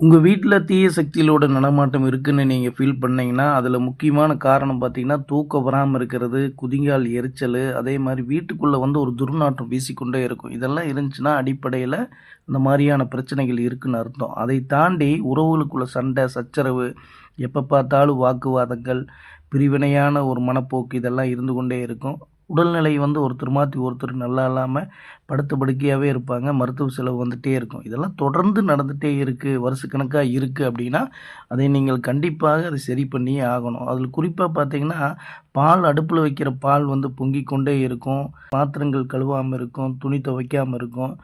உங்கள் வீட்டில் தீய சக்திகளோட நடமாட்டம் இருக்குதுன்னு நீங்கள் ஃபீல் பண்ணிங்கன்னா அதில் முக்கியமான காரணம் பார்த்தீங்கன்னா தூக்கம் வராமல் இருக்கிறது குதிங்கால் எரிச்சல் அதே மாதிரி வீட்டுக்குள்ளே வந்து ஒரு துர்நாற்றம் வீசிக்கொண்டே இருக்கும். இதெல்லாம் இருந்துச்சுன்னா அடிப்படையில் இந்த மாதிரியான பிரச்சனைகள் இருக்குன்னு அர்த்தம். அதை தாண்டி உறவுகளுக்குள்ள சண்டை சச்சரவு எப்போ பார்த்தாலும் வாக்குவாதங்கள் பிரிவினையான ஒரு மனப்போக்கு இதெல்லாம் இருந்து கொண்டே இருக்கும். உடல்நிலை வந்து ஒருத்தர் மாற்றி ஒருத்தர் நல்லா இல்லாமல் படுத்த படுக்கையாகவே இருப்பாங்க. மருத்துவ செலவு வந்துகிட்டே இருக்கும். இதெல்லாம் தொடர்ந்து நடந்துகிட்டே இருக்குது வருஷக்கணக்காக இருக்குது அப்படின்னா அதை நீங்கள் கண்டிப்பாக அதை சரி பண்ணியே ஆகணும். அதில் குறிப்பாக பார்த்தீங்கன்னா பால் அடுப்பில் வைக்கிற பால் வந்து பொங்கிக் கொண்டே இருக்கும். பாத்திரங்கள் கழுவாமல் இருக்கும். துணி துவைக்காமல் இருக்கும்.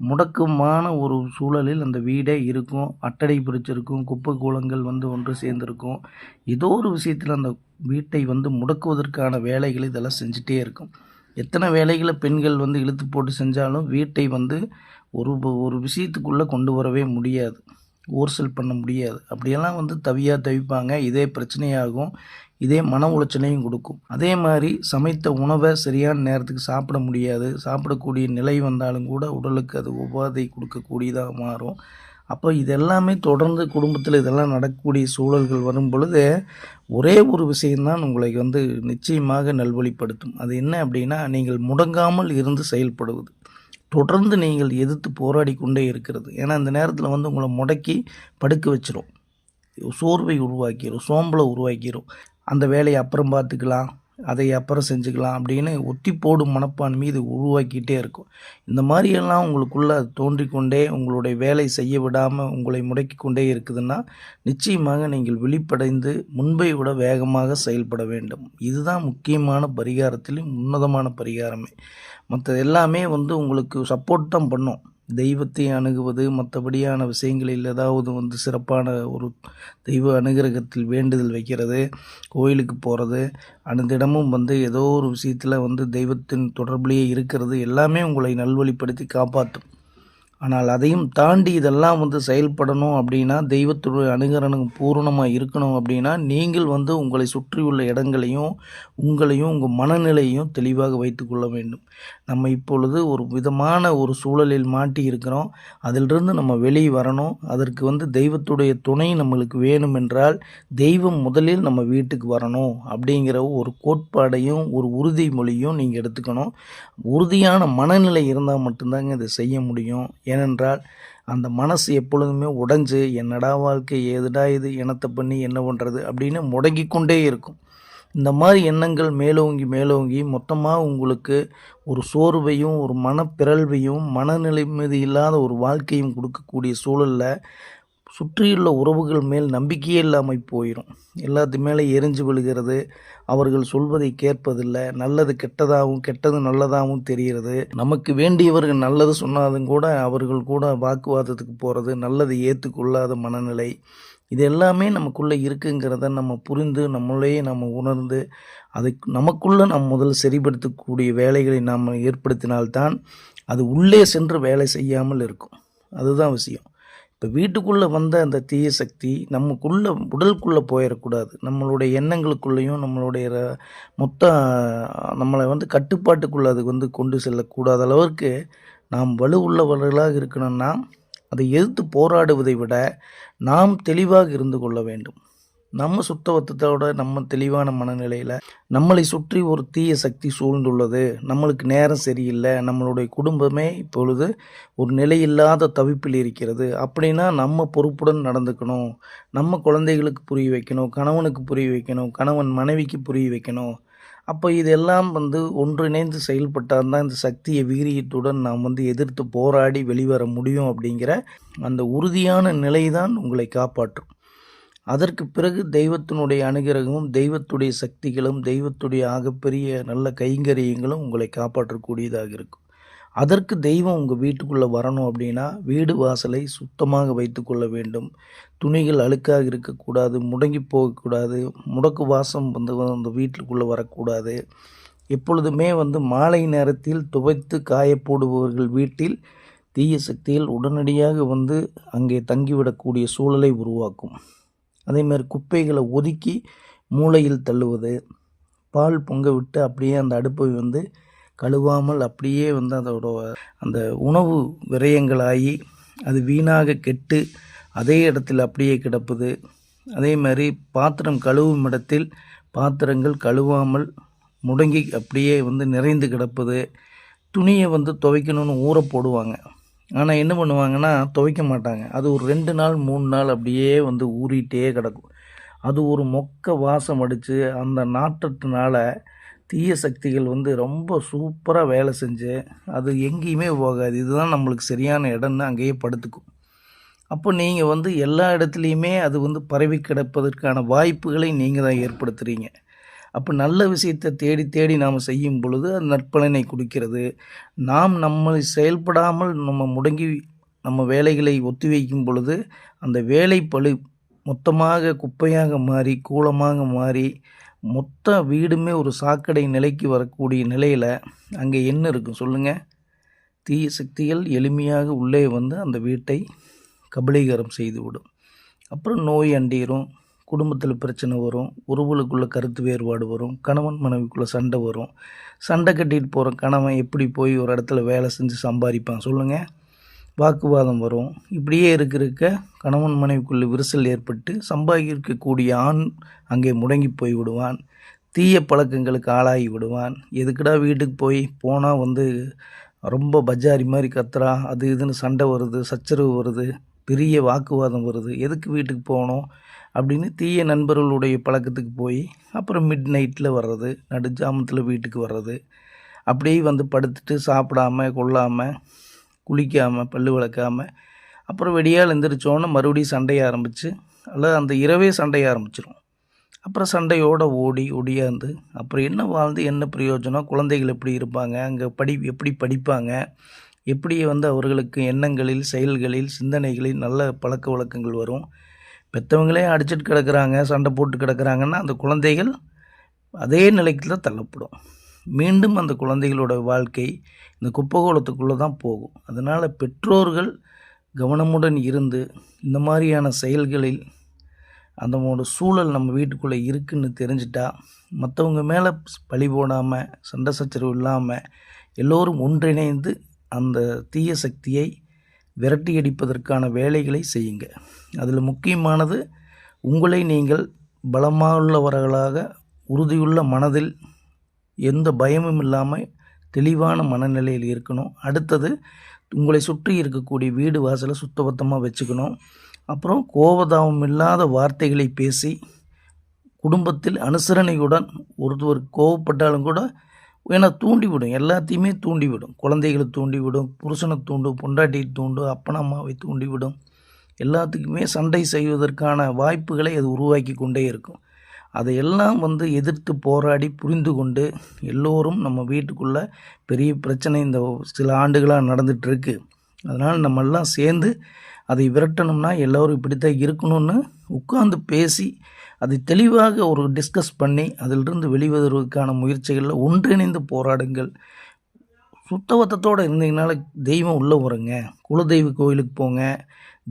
முடக்கமான ஒரு சூழலில் அந்த வீடே இருக்கும். அட்டடை பிடிச்சிருக்கும். குப்பை கூலங்கள் வந்து ஒன்று சேர்ந்துருக்கும். ஏதோ ஒரு விஷயத்தில் அந்த வீட்டை வந்து முடக்குவதற்கான வேலைகள் இதெல்லாம் செஞ்சுட்டே இருக்கும். எத்தனை வேலைகளை பெண்கள் வந்து இழுத்து போட்டு செஞ்சாலும் வீட்டை வந்து ஒரு ஒரு விஷயத்துக்குள்ளே கொண்டு வரவே முடியாது. ஓர்சல் பண்ண முடியாது. அப்படியெல்லாம் வந்து தவியாக தவிப்பாங்க. இதே பிரச்சனையாகும். இதே மன உளைச்சலையும் கொடுக்கும். அதே மாதிரி சமைத்த உணவை சரியான நேரத்துக்கு சாப்பிட முடியாது. சாப்பிடக்கூடிய நிலை வந்தாலும் கூட உடலுக்கு அது உபாதை கொடுக்கக்கூடியதாக மாறும். அப்போ இதெல்லாமே தொடர்ந்து குடும்பத்தில் இதெல்லாம் நடக்கக்கூடிய சூழல்கள் வரும் பொழுது ஒரே ஒரு விஷயம்தான் உங்களை வந்து நிச்சயமாக நல்வழிப்படுத்தும். அது என்ன அப்படின்னா நீங்கள் முடங்காமல் இருந்து செயல்படுவது. தொடர்ந்து நீங்கள் எதிர்த்து போராடி கொண்டே இருக்கிறது. ஏன்னா இந்த நேரத்தில் வந்து உங்களை முடக்கி படுக்க வச்சிரும். சோர்வை உருவாக்கிடும் சோம்பலை உருவாக்கிடும் அந்த வேலையை அப்புறம் பார்த்துக்கலாம் அதை அப்புறம் செஞ்சுக்கலாம் அப்படின்னு ஒத்தி போடும் மனப்பான்மை இது உருவாக்கிட்டே இருக்கும். இந்த மாதிரியெல்லாம் உங்களுக்குள்ளே அது தோன்றிக்கொண்டே உங்களுடைய வேலை செய்ய விடாமல் உங்களை முடக்கி கொண்டே இருக்குதுன்னா நிச்சயமாக நீங்கள் விழிப்படைந்து முன்பை விட வேகமாக செயல்பட வேண்டும். இதுதான் முக்கியமான பரிகாரத்திலும் உன்னதமான பரிகாரமே. மற்ற எல்லாமே வந்து உங்களுக்கு சப்போர்ட் தான் பண்ணும். தெய்வத்தை அணுகுவது மற்றபடியான விஷயங்களில் ஏதாவது வந்து சிறப்பான ஒரு தெய்வ அனுகிரகத்தில் வேண்டுதல் வைக்கிறது கோயிலுக்கு போகிறது அனுதினமும் வந்து ஏதோ ஒரு விஷயத்தில் வந்து தெய்வத்தின் தொடர்புலேயே இருக்கிறது எல்லாமே உங்களை நல்வழிப்படுத்தி காப்பாற்றும். ஆனால் அதையும் தாண்டி இதெல்லாம் வந்து செயல்படணும் அப்படின்னா தெய்வத்துடைய அனுகரணம் பூரணமாக இருக்கணும் அப்படின்னா நீங்கள் வந்து உங்களை சுற்றியுள்ள இடங்களையும் உங்களையும் உங்கள் மனநிலையும் தெளிவாக வைத்துக்கொள்ள வேண்டும். நம்ம இப்பொழுது ஒரு விதமான ஒரு சூழலில் மாட்டி இருக்கிறோம் அதிலிருந்து நம்ம வெளியே வரணும். அதற்கு வந்து தெய்வத்துடைய துணை நம்மளுக்கு வேணும் என்றால் தெய்வம் முதலில் நம்ம வீட்டுக்கு வரணும் அப்படிங்கிற ஒரு கோட்பாடையும் ஒரு உறுதிமொழியும் நீங்கள் எடுத்துக்கணும். உறுதியான மனநிலை இருந்தால் மட்டும்தாங்க இதை செய்ய முடியும். ஏனென்றால் அந்த மனசு எப்பொழுதுமே உடைஞ்சு என்னடா வாழ்க்கை ஏதுடா இது என்னத்தை பண்ணி என்ன பண்ணுறது அப்படின்னு முடங்கி கொண்டே இருக்கும். இந்த மாதிரி எண்ணங்கள் மேலோங்கி மேலோங்கி மொத்தமாக உங்களுக்கு ஒரு சோர்வையும் ஒரு மனப்பிறழ்வையும் மனநிலைமதி இல்லாத ஒரு வாழ்க்கையும் கொடுக்கக்கூடிய சூழலில் சுற்றியுள்ள உறவுகள் மேல் நம்பிக்கையே இல்லாமல் போயிடும் எல்லாத்து மேலே எரிஞ்சு விழுகிறது அவர்கள் சொல்வதை கேட்பதில்லை. நல்லது கெட்டதாகவும் கெட்டது நல்லதாகவும் தெரிகிறது. நமக்கு வேண்டியவர்கள் நல்லது சொன்னாலும் கூட அவர்கள் கூட வாக்குவாதத்துக்கு போகிறது நல்லது ஏற்றுக்கொள்ளாத மனநிலை. இது எல்லாமே நமக்குள்ளே இருக்குங்கிறத நம்ம புரிந்து நம்மளையே நம்ம உணர்ந்து அதை நமக்குள்ளே நாம் முதல் சரிப்படுத்தக்கூடிய வேலைகளை நாம் ஏற்படுத்தினால்தான் அது உள்ளே சென்று வேலை செய்யாமல் இருக்கும். அதுதான் விஷயம். இப்போ வீட்டுக்குள்ளே வந்த அந்த தீய சக்தி நமக்குள்ளே உடலுக்குள்ளே போயிடக்கூடாது நம்மளுடைய எண்ணங்களுக்குள்ளேயும் நம்மளுடைய ர- மொத்த நம்மளை வந்து கட்டுப்பாட்டுக்குள்ளே அது வந்து கொண்டு செல்லக்கூடாத அளவிற்கு நாம் வலுவுள்ளவர்களாக இருக்கணும்னா அதை எதிர்த்து போராடுவதை விட நாம் தெளிவாக இருந்து கொள்ள வேண்டும். நம்ம சுத்தவத்தத்தோட நம்ம தெளிவான மனநிலையில் நம்மளை சுற்றி ஒரு தீய சக்தி சூழ்ந்துள்ளது. நம்மளுக்கு நேரம் சரியில்லை. நம்மளுடைய குடும்பமே இப்பொழுது ஒரு நிலையில்லாத தவிப்பில் இருக்கிறது. அப்படின்னா நம்ம பொறுப்புடன் நடந்துக்கணும். நம்ம குழந்தைகளுக்கு புரிய வைக்கணும். கணவனுக்கு புரிய வைக்கணும். கணவன் மனைவிக்கு புரிய வைக்கணும். அப்போ இதெல்லாம் வந்து ஒன்றிணைந்து செயல்பட்டால் தான் இந்த சக்தியை வீரியத்துடன் நாம் வந்து எதிர்த்து போராடி வெளிவர முடியும் அப்படிங்கிற அந்த உறுதியான நிலை தான் உங்களை காப்பாற்றும். அதற்கு பிறகு தெய்வத்தினுடைய அனுகிரகமும் தெய்வத்துடைய சக்திகளும் தெய்வத்துடைய ஆகப்பெரிய நல்ல கைங்கரியங்களும் உங்களை காப்பாற்றக்கூடியதாக இருக்கும். அதற்கு தெய்வம் உங்கள் வீட்டுக்குள்ளே வரணும் அப்படின்னா வீடு வாசலை சுத்தமாக வைத்துக்கொள்ள வேண்டும். துணிகள் அழுக்காக இருக்கக்கூடாது முடங்கி போகக்கூடாது முடக்கு வாசம் வந்து அந்த வீட்டுக்குள்ளே வரக்கூடாது. எப்பொழுதுமே வந்து மாலை நேரத்தில் துவைத்து காயப்போடுபவர்கள் வீட்டில் தீய சக்தியில் உடனடியாக வந்து அங்கே தங்கிவிடக்கூடிய சூழலை உருவாக்கும். அதே மாதிரி குப்பைகளை ஒதுக்கி மூளையில் தள்ளுவது பால் பொங்க விட்டு அப்படியே அந்த அடுப்பை வந்து கழுவாமல் அப்படியே வந்து அதோட அந்த உணவு விரயங்களாகி அது வீணாக கெட்டு அதே இடத்தில் அப்படியே கிடப்பது. அதே மாதிரி பாத்திரம் கழுவும் இடத்தில் பாத்திரங்கள் கழுவாமல் முடங்கி அப்படியே வந்து நிறைந்து கிடப்பது. துணியை வந்து துவைக்கணும்னு ஊற போடுவாங்க. ஆனால் என்ன பண்ணுவாங்கன்னா துவைக்க மாட்டாங்க. அது ஒரு ரெண்டு நாள் மூணு நாள் அப்படியே வந்து ஊறிட்டே கிடக்கும். அது ஒரு மொக்க வாசம் அடித்து அந்த நாற்றத்தினால தீய சக்திகள் வந்து ரொம்ப சூப்பராக வேலை செஞ்சு அது எங்கேயுமே போகாது. இதுதான் நம்மளுக்கு சரியான இடம்னு அங்கேயே படுத்துக்கும். அப்போ நீங்கள் வந்து எல்லா இடத்துலையுமே அது வந்து பரவி கிடப்பதற்கான வாய்ப்புகளை நீங்கள் தான் ஏற்படுத்துகிறீங்க அப்போ நல்ல விஷயத்தை தேடி தேடி நாம் செய்யும் பொழுது அது நற்பலனை கொடுக்கிறது. நாம் நம்மளை செயல்படாமல் நம்ம முடங்கி நம்ம வேலைகளை ஒத்தி வைக்கும் பொழுது அந்த வேலை பழு மொத்தமாக குப்பையாக மாறி கூலமாக மாறி மொத்த வீடுமே ஒரு சாக்கடை நிலைக்கு வரக்கூடிய நிலையில் அங்கே என்ன இருக்கும் சொல்லுங்கள் தீய சக்திகள் எளிமையாக உள்ளே வந்து அந்த வீட்டை கபலீகரம் செய்துவிடும். அப்புறம் நோய் அண்டிரும். குடும்பத்தில் பிரச்சனை வரும் உறவுகளுக்குள்ளே கருத்து வேறுபாடு வரும் கணவன் மனைவிக்குள்ளே சண்டை வரும். சண்டை கட்டிட்டு போகிற கணவன் எப்படி போய் ஒரு இடத்துல வேலை செஞ்சு சம்பாதிப்பான் சொல்லுங்கள் வாக்குவாதம் வரும். இப்படியே இருக்க இருக்க கணவன் மனைவிக்குள்ளே விரிசல் ஏற்பட்டு சம்பாதிக்கக்கூடிய ஆண் அங்கே முடங்கி போய் விடுவான். தீய பழக்கங்களுக்கு ஆளாகி விடுவான். எதுக்குடா வீட்டுக்கு போய் போனால் வந்து ரொம்ப பஜாரி மாதிரி கத்துறா அது இதுன்னு சண்டை வருது சச்சரவு வருது. பெரிய வாக்குவாதம் வருது. எதுக்கு வீட்டுக்கு போகணும்? அப்படின்னு தீய நண்பர்களுடைய பழக்கத்துக்கு போய் அப்புறம் மிட் நைட்டில் வர்றது நடுஜாமத்தில் வீட்டுக்கு வர்றது. அப்படியே வந்து படுத்துட்டு சாப்பிடாம கொள்ளாமல் குளிக்காமல் பல்லு விளக்காமல் அப்புறம் வெடியால் எந்திரிச்சோன்னே மறுபடியும் சண்டைய ஆரம்பித்து அல்லது அந்த இரவே சண்டைய ஆரம்பிச்சிடும் அப்புறம் சண்டையோடு ஓடி ஒடியாந்து அப்புறம் என்ன வாழ்ந்து என்ன பிரயோஜனம் குழந்தைகள் எப்படி இருப்பாங்க அங்கே படி எப்படி படிப்பாங்க எப்படி வந்து அவர்களுக்கு எண்ணங்களில் செயல்களில் சிந்தனைகளில் நல்ல பழக்க வழக்கங்கள் வரும்? பெற்றவங்களே அடிச்சிட்டு கிடக்கிறாங்க சண்டை போட்டு கிடக்கிறாங்கன்னா அந்த குழந்தைகள் அதே நிலைக்கு தான் தள்ளப்படும். மீண்டும் அந்த குழந்தைகளோட வாழ்க்கை இந்த குப்பகோளத்துக்குள்ளே தான் போகும். அதனால் பெற்றோர்கள் கவனமுடன் இருந்து இந்த மாதிரியான செயல்களில் அதனோட சூழல் நம்ம வீட்டுக்குள்ளே இருக்குன்னு தெரிஞ்சிட்டா மற்றவங்க மேலே பழி போடாமல் சண்டை சச்சரவு இல்லாமல் எல்லோரும் ஒன்றிணைந்து அந்த தீய சக்தியை விரட்டி அடிப்பதற்கான வேலைகளை செய்யுங்க. அதில் முக்கியமானது உங்களை நீங்கள் பலமாஉள்ளவர்களாக உறுதியுள்ள மனதில் எந்த பயமும் இல்லாமல் தெளிவான மனநிலையில் இருக்கணும். அடுத்தது உங்களை சுற்றி இருக்கக்கூடிய வீடு வாசலை சுத்தபத்தமாக வச்சுக்கணும். அப்புறம் கோபதாபம் இல்லாத வார்த்தைகளை பேசி குடும்பத்தில் அனுசரணையுடன் ஒருத்தர் கோவப்பட்டாலும் கூட ஏன்னா தூண்டிவிடும் எல்லாத்தையுமே தூண்டிவிடும் குழந்தைகளை தூண்டிவிடும் புருஷனை தூண்டும் பொண்டாட்டியை தூண்டும் அப்பன் அம்மாவை தூண்டிவிடும் எல்லாத்துக்குமே சண்டை செய்வதற்கான வாய்ப்புகளை அது உருவாக்கி கொண்டே இருக்கும். அதையெல்லாம் வந்து எதிர்த்து போராடி புரிந்து கொண்டு எல்லோரும் நம்ம வீட்டுக்குள்ளே பெரிய பிரச்சனை இந்த சில ஆண்டுகளாக நடந்துகிட்ருக்கு அதனால் நம்மெல்லாம் சேர்ந்து அதை விரட்டணும்னா எல்லோரும் இப்படித்தான் இருக்கணும்னு உட்காந்து பேசி அதை தெளிவாக ஒரு டிஸ்கஸ் பண்ணி அதிலிருந்து வெளிவருவதற்கான முயற்சிகளில் ஒன்றிணைந்து போராடுங்கள். சுத்தவத்தத்தோடு இருந்தீங்கனால தெய்வம் உள்ளே வருங்க குலதெய்வ கோயிலுக்கு போங்க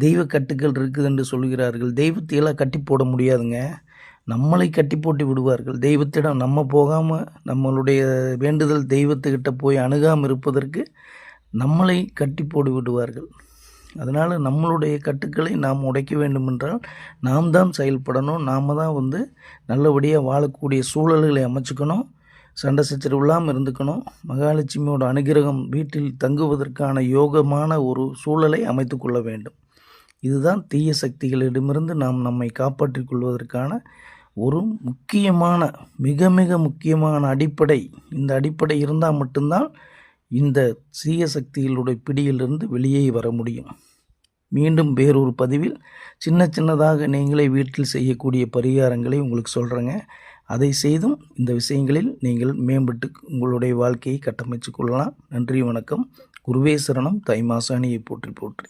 தெய்வ கட்டுக்கள் இருக்குது என்று சொல்கிறார்கள். தெய்வத்தையெல்லாம் கட்டி போட முடியாதுங்க. நம்மளை கட்டி போட்டு விடுவார்கள். தெய்வத்திடம் நம்ம போகாமல் நம்மளுடைய வேண்டுதல் தெய்வத்துக்கிட்ட போய் அணுகாமல் இருப்பதற்கு நம்மளை கட்டி போட்டு விடுவார்கள். அதனால் நம்மளுடைய கட்டுக்களை நாம் உடைக்க வேண்டுமென்றால் நாம் தான் செயல்படணும். நாம் தான் வந்து நல்லபடியாக வாழக்கூடிய சூழல்களை அமைச்சுக்கணும். சண்டை சச்சரவு இல்லாமல் இருந்துக்கணும். மகாலட்சுமியோட அனுகிரகம் வீட்டில் தங்குவதற்கான யோகமான ஒரு சூழலை அமைத்து கொள்ள வேண்டும். இதுதான் தீய சக்திகளிடமிருந்து நாம் நம்மை காப்பாற்றிக் கொள்வதற்கான ஒரு முக்கியமான மிக மிக முக்கியமான அடிப்படை. இந்த அடிப்படை இருந்தால் மட்டும்தான் இந்த தீய சக்திகளுடைய பிடியிலிருந்து வெளியே வர முடியும். மீண்டும் வேறொரு பதிவில் சின்ன சின்னதாக நீங்களே வீட்டில் செய்யக்கூடிய பரிகாரங்களை உங்களுக்கு சொல்கிறேங்க அதை செய்தும் இந்த விஷயங்களில் நீங்கள் மேம்பட்டு உங்களுடைய வாழ்க்கையை கட்டமைச்சு கொள்ளலாம். நன்றி வணக்கம். குருவேஸ்வரனும் தைமாசானியை போற்றி போற்றி.